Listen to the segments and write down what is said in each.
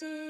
เ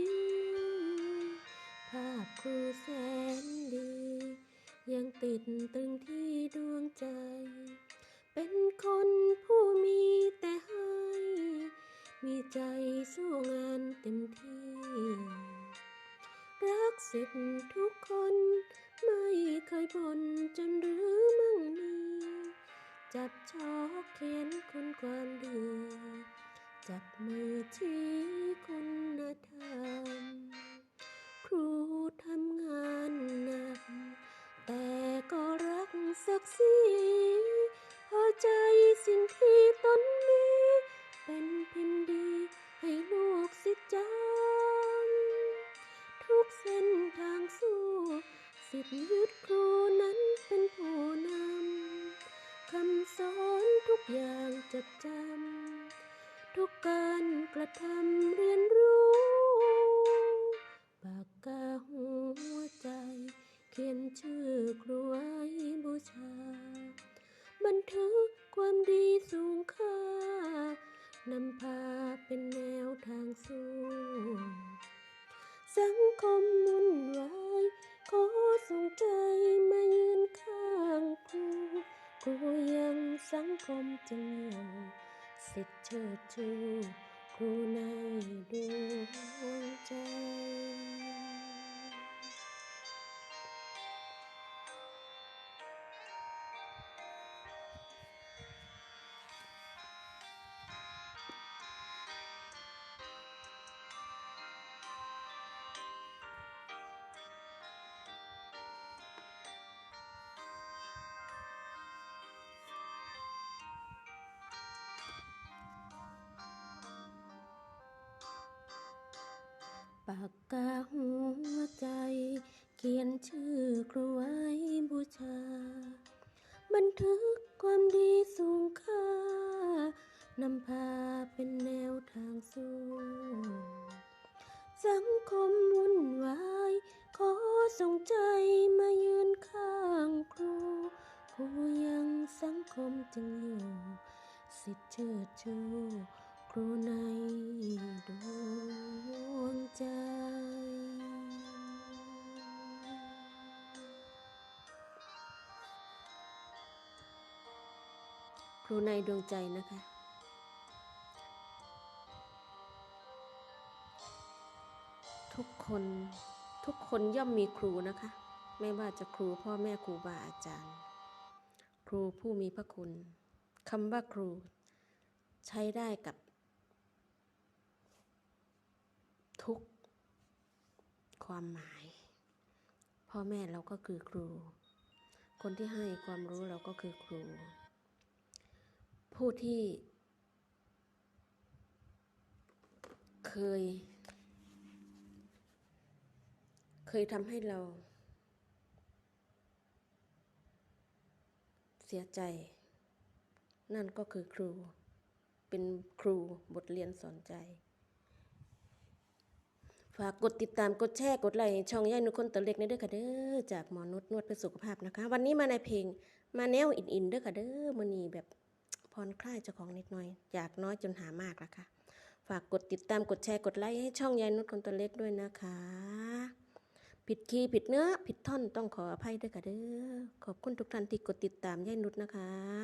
ภาพครูแสนดี ยังติดตึงที่ดวงใจ เป็นคนผู้มีแต่ให้ มีใจสู้งานเต็มที่ รักสิทธิ์ทุกคน ไม่เคยบ่นจนหรือมั่งมีจับชอกเขียนคุณความดี จับมือชี้ ก็รักศักดิ์ศรีพอใจสิ่งที่ตนมีเป็นพิมพ์ดีให้ลูกศิจำทุกเส้นทางสู้สิทธิยึดครูนั้นเป็นผู้นำคำสอนทุกอย่างจดจำทุกการกระทำเรียนรู้ ปากกาหัวใจ สังคมมุ่นวายขอส่งใจมายืนข้างครูครูยังสังคมจึงอยู่สิทธิ์เชิดชูครูในดวงใจ ปากกาหัวใจ เขียนชื่อครูไว้บูชา บันทึกความดีสูงค่านำพาเป็นแนวทางสู้สังคมวุ่นวาย ขอส่งใจมายืนข้างครู ครูยังสังคมจึงอยู่ สิทธิ์เชิดชูครูในด รูในดวงใจนะคะ ทุกคนทุกคนย่อมมีครูนะคะ ไม่ว่าจะครูพ่อแม่ครูบาอาจารย์ ครูผู้มีพระคุณคำว่าครู ใช้ได้กับ ทุกความหมาย พ่อแม่เราก็คือครู คนที่ให้ความรู้เราก็คือครู ผู้ที่ เคย เคยทำให้เรา เสียใจ นั่นก็คือครู เป็นครูบทเรียนสอนใจ ฝากกดติดตามกดแชร์กดไลค์ช่องย่ายนุคนตัวเล็กในเด้อค่ะเด้อจากหมอนุชนวดเพื่อสุขภาพนะคะ วันนี้มาในเพลงมาแนวอินอินเด้อค่ะเด้อมือนีแบบ ผ่อนคลายเจ้าของนิดหน่อย อยากน้อยจนหามากละค่ะ ฝากกดติดตามกดแชร์กดไลค์ให้ช่องยายนุชคนตัวเล็กด้วยนะคะ ผิดคีย์ผิดเนื้อ ผิดท่อนต้องขออภัยด้วยค่ะเด้อขอบคุณทุกท่านที่กดติดตามยายนุชนะคะ